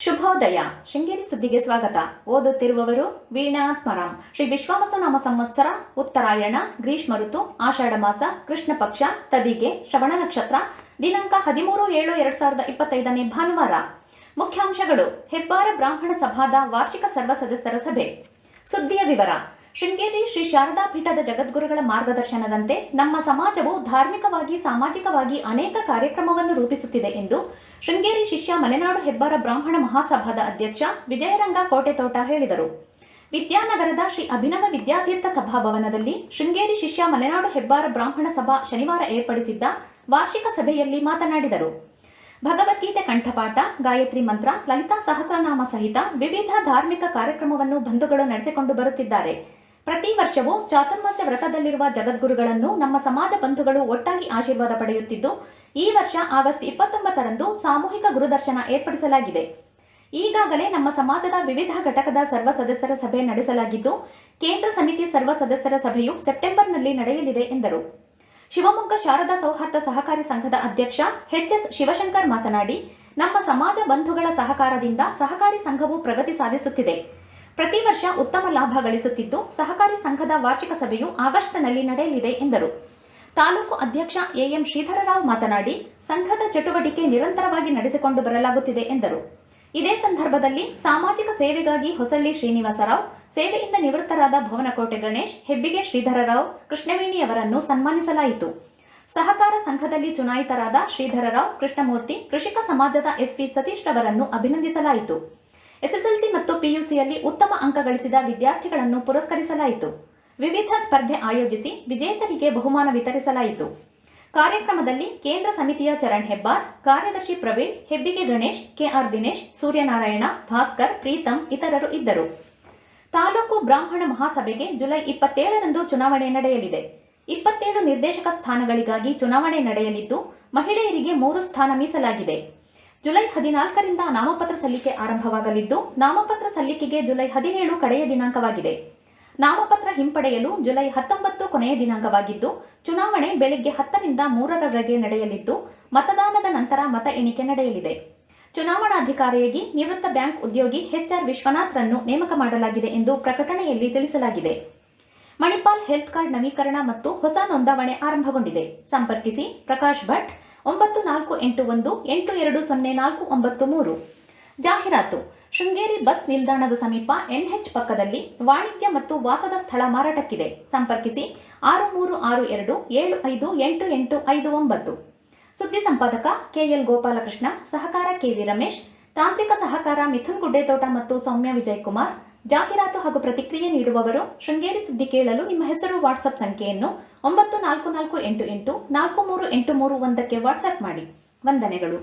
ಶುಭೋದಯ. ಶೃಂಗೇರಿ ಸುದ್ದಿಗೆ ಸ್ವಾಗತ. ಓದುತ್ತಿರುವವರು ವೀಣಾತ್ಮರಾಮ್ ಶ್ರೀ ವಿಶ್ವಾವಸನಾಮ ಸಂವತ್ಸರ, ಉತ್ತರಾಯಣ, ಗ್ರೀಷ್ಮ ಋತು, ಆಷಾಢ ಮಾಸ, ಕೃಷ್ಣ ಪಕ್ಷ, ತದಿಗೆ ಶ್ರವಣ ನಕ್ಷತ್ರ, ದಿನಾಂಕ ಹದಿಮೂರು ಏಳು ಎರಡ್ ಸಾವಿರದ ಇಪ್ಪತ್ತೈದನೇ ಭಾನುವಾರ. ಮುಖ್ಯಾಂಶಗಳು, ಹೆಬ್ಬಾರ ಬ್ರಾಹ್ಮಣ ಸಭಾದ ವಾರ್ಷಿಕ ಸರ್ವ ಸದಸ್ಯರ ಸಭೆ. ಸುದ್ದಿಯ ವಿವರ. ಶೃಂಗೇರಿ ಶ್ರೀ ಶಾರದಾ ಪೀಠದ ಜಗದ್ಗುರುಗಳ ಮಾರ್ಗದರ್ಶನದಂತೆ ನಮ್ಮ ಸಮಾಜವು ಧಾರ್ಮಿಕವಾಗಿ, ಸಾಮಾಜಿಕವಾಗಿ ಅನೇಕ ಕಾರ್ಯಕ್ರಮವನ್ನು ರೂಪಿಸುತ್ತಿದೆ ಎಂದು ಶೃಂಗೇರಿ ಶಿಷ್ಯ ಮಲೆನಾಡು ಹೆಬ್ಬಾರ ಬ್ರಾಹ್ಮಣ ಮಹಾಸಭಾದ ಅಧ್ಯಕ್ಷ ವಿಜಯರಂಗ ಕೋಟೆತೋಟ ಹೇಳಿದರು. ವಿದ್ಯಾನಗರದ ಶ್ರೀ ಅಭಿನವ ವಿದ್ಯಾತೀರ್ಥ ಸಭಾಭವನದಲ್ಲಿ ಶೃಂಗೇರಿ ಶಿಷ್ಯ ಮಲೆನಾಡು ಹೆಬ್ಬಾರ ಬ್ರಾಹ್ಮಣ ಸಭಾ ಶನಿವಾರ ಏರ್ಪಡಿಸಿದ್ದ ವಾರ್ಷಿಕ ಸಭೆಯಲ್ಲಿ ಮಾತನಾಡಿದರು. ಭಗವದ್ಗೀತೆ ಕಂಠಪಾಠ, ಗಾಯತ್ರಿ ಮಂತ್ರ, ಲಲಿತಾ ಸಹಸ್ರನಾಮ ಸಹಿತ ವಿವಿಧ ಧಾರ್ಮಿಕ ಕಾರ್ಯಕ್ರಮವನ್ನು ಬಂಧುಗಳು ನಡೆಸಿಕೊಂಡು ಬರುತ್ತಿದ್ದಾರೆ. ಪ್ರತಿ ವರ್ಷವೂ ಚಾತುರ್ಮಾಸ್ಯ ವ್ರತದಲ್ಲಿರುವ ಜಗದ್ಗುರುಗಳನ್ನು ನಮ್ಮ ಸಮಾಜ ಬಂಧುಗಳು ಒಟ್ಟಾಗಿ ಆಶೀರ್ವಾದ ಪಡೆಯುತ್ತಿದ್ದು ಈ ವರ್ಷ ಆಗಸ್ಟ್ ಇಪ್ಪತ್ತೊಂಬತ್ತರಂದು ಸಾಮೂಹಿಕ ಗುರುದರ್ಶನ ಏರ್ಪಡಿಸಲಾಗಿದೆ. ಈಗಾಗಲೇ ನಮ್ಮ ಸಮಾಜದ ವಿವಿಧ ಘಟಕದ ಸರ್ವ ಸದಸ್ಯರ ಸಭೆ ನಡೆಸಲಾಗಿದ್ದು, ಕೇಂದ್ರ ಸಮಿತಿ ಸರ್ವ ಸದಸ್ಯರ ಸಭೆಯು ಸೆಪ್ಟೆಂಬರ್ನಲ್ಲಿ ನಡೆಯಲಿದೆ ಎಂದರು. ಶಿವಮೊಗ್ಗ ಶಾರದಾ ಸೌಹಾರ್ದ ಸಹಕಾರಿ ಸಂಘದ ಅಧ್ಯಕ್ಷ ಎಚ್ ಶಿವಶಂಕರ್ ಮಾತನಾಡಿ, ನಮ್ಮ ಸಮಾಜ ಬಂಧುಗಳ ಸಹಕಾರದಿಂದ ಸಹಕಾರಿ ಸಂಘವು ಪ್ರಗತಿ ಸಾಧಿಸುತ್ತಿದೆ. ಪ್ರತಿ ವರ್ಷ ಉತ್ತಮ ಲಾಭ ಗಳಿಸುತ್ತಿದ್ದು, ಸಹಕಾರಿ ಸಂಘದ ವಾರ್ಷಿಕ ಸಭೆಯು ಆಗಸ್ಟ್ನಲ್ಲಿ ನಡೆಯಲಿದೆ ಎಂದರು. ತಾಲೂಕು ಅಧ್ಯಕ್ಷ ಎಎಂ ಶ್ರೀಧರರಾವ್ ಮಾತನಾಡಿ, ಸಂಘದ ಚಟುವಟಿಕೆ ನಿರಂತರವಾಗಿ ನಡೆಸಿಕೊಂಡು ಬರಲಾಗುತ್ತಿದೆ ಎಂದರು. ಇದೇ ಸಂದರ್ಭದಲ್ಲಿ ಸಾಮಾಜಿಕ ಸೇವೆಗಾಗಿ ಹೊಸಳ್ಳಿ ಶ್ರೀನಿವಾಸರಾವ್, ಸೇವೆಯಿಂದ ನಿವೃತ್ತರಾದ ಭುವನಕೋಟೆ ಗಣೇಶ್, ಹೆಬ್ಬಿಗೆ ಶ್ರೀಧರರಾವ್ ಕೃಷ್ಣವೇಣಿಯವರನ್ನು ಸನ್ಮಾನಿಸಲಾಯಿತು. ಸಹಕಾರ ಸಂಘದಲ್ಲಿ ಚುನಾಯಿತರಾದ ಶ್ರೀಧರರಾವ್, ಕೃಷ್ಣಮೂರ್ತಿ, ಕೃಷಿಕ ಸಮಾಜದ ಎಸ್ವಿ ಸತೀಶ್ ರವರನ್ನು ಅಭಿನಂದಿಸಲಾಯಿತು. ಎಸ್ಎಸ್ಎಲ್ಸಿ ಮತ್ತು ಪಿಯುಸಿಯಲ್ಲಿ ಉತ್ತಮ ಅಂಕ ಗಳಿಸಿದ ವಿದ್ಯಾರ್ಥಿಗಳನ್ನು ಪುರಸ್ಕರಿಸಲಾಯಿತು. ವಿವಿಧ ಸ್ಪರ್ಧೆ ಆಯೋಜಿಸಿ ವಿಜೇತರಿಗೆ ಬಹುಮಾನ ವಿತರಿಸಲಾಯಿತು. ಕಾರ್ಯಕ್ರಮದಲ್ಲಿ ಕೇಂದ್ರ ಸಮಿತಿಯ ಚರಣ್ ಹೆಬ್ಬಾರ್, ಕಾರ್ಯದರ್ಶಿ ಪ್ರವೀಣ್, ಹೆಬ್ಬಿಗೆ ಗಣೇಶ್, ಕೆಆರ್ ದಿನೇಶ್, ಸೂರ್ಯನಾರಾಯಣ, ಭಾಸ್ಕರ್ ಪ್ರೀತಂ ಇತರರು ಇದ್ದರು. ತಾಲೂಕು ಬ್ರಾಹ್ಮಣ ಮಹಾಸಭೆಗೆ ಜುಲೈ ಇಪ್ಪತ್ತೇಳರಂದು ಚುನಾವಣೆ ನಡೆಯಲಿದೆ. ಇಪ್ಪತ್ತೇಳು ನಿರ್ದೇಶಕ ಸ್ಥಾನಗಳಿಗಾಗಿ ಚುನಾವಣೆ ನಡೆಯಲಿದ್ದು, ಮಹಿಳೆಯರಿಗೆ ಮೂರು ಸ್ಥಾನ ಮೀಸಲಾಗಿದೆ. ಜುಲೈ ಹದಿನಾಲ್ಕರಿಂದ ನಾಮಪತ್ರ ಸಲ್ಲಿಕೆ ಆರಂಭವಾಗಲಿದ್ದು, ನಾಮಪತ್ರ ಸಲ್ಲಿಕೆಗೆ ಜುಲೈ ಹದಿನೇಳು ಕಡೆಯ ದಿನಾಂಕವಾಗಿದೆ. ನಾಮಪತ್ರ ಹಿಂಪಡೆಯಲು ಜುಲೈ ಹತ್ತೊಂಬತ್ತು ಕೊನೆಯ ದಿನಾಂಕವಾಗಿದ್ದು, ಚುನಾವಣೆ ಬೆಳಗ್ಗೆ ಹತ್ತರಿಂದ ಮೂರರವರೆಗೆ ನಡೆಯಲಿದ್ದು, ಮತದಾನದ ನಂತರ ಮತ ಎಣಿಕೆ ನಡೆಯಲಿದೆ. ಚುನಾವಣಾಧಿಕಾರಿಯಾಗಿ ನಿವೃತ್ತ ಬ್ಯಾಂಕ್ ಉದ್ಯೋಗಿ ಎಚ್ಆರ್ ವಿಶ್ವನಾಥ್ರನ್ನು ನೇಮಕ ಮಾಡಲಾಗಿದೆ ಎಂದು ಪ್ರಕಟಣೆಯಲ್ಲಿ ತಿಳಿಸಲಾಗಿದೆ. ಮಣಿಪಾಲ್ ಹೆಲ್ತ್ ಕಾರ್ಡ್ ನವೀಕರಣ ಮತ್ತು ಹೊಸ ನೋಂದಾವಣೆ ಆರಂಭಗೊಂಡಿದೆ. ಸಂಪರ್ಕಿಸಿ ಪ್ರಕಾಶ್ ಭಟ್, ಒಂಬತ್ತು ನಾಲ್ಕು ಎಂಟು ಒಂದು ಎಂಟು ಎರಡು ಸೊನ್ನೆ ನಾಲ್ಕು ಒಂಬತ್ತು ಮೂರು. ಜಾಹೀರಾತು. ಶೃಂಗೇರಿ ಬಸ್ ನಿಲ್ದಾಣದ ಸಮೀಪ ಎನ್ಎಚ್ ಪಕ್ಕದಲ್ಲಿ ವಾಣಿಜ್ಯ ಮತ್ತು ವಾಸದ ಸ್ಥಳ ಮಾರಾಟಕ್ಕಿದೆ. ಸಂಪರ್ಕಿಸಿ ಆರು ಮೂರು ಆರು ಎರಡು ಏಳು ಐದು ಎಂಟು ಎಂಟು ಐದು ಒಂಬತ್ತು. ಸುದ್ದಿ ಸಂಪಾದಕ ಕೆಎಲ್ ಗೋಪಾಲಕೃಷ್ಣ, ಸಹಕಾರ ಕೆವಿ ರಮೇಶ್, ತಾಂತ್ರಿಕ ಸಹಕಾರ ಮಿಥುನ್ ಗುಡ್ಡೆತೋಟ ಮತ್ತು ಸೌಮ್ಯ ವಿಜಯ್ ಕುಮಾರ್ ಜಾಹೀರಾತು ಹಾಗೂ ಪ್ರತಿಕ್ರಿಯೆ ನೀಡುವವರು ಶೃಂಗೇರಿ ಸುದ್ದಿ ಕೇಳಲು ನಿಮ್ಮ ಹೆಸರು, ವಾಟ್ಸಪ್ ಸಂಖ್ಯೆಯನ್ನು ಒಂಬತ್ತು ನಾಲ್ಕು ನಾಲ್ಕು ಎಂಟು ಎಂಟು ನಾಲ್ಕು ಮೂರು ಎಂಟು ಮೂರು ಒಂದಕ್ಕೆ ವಾಟ್ಸಪ್ ಮಾಡಿ. ವಂದನೆಗಳು.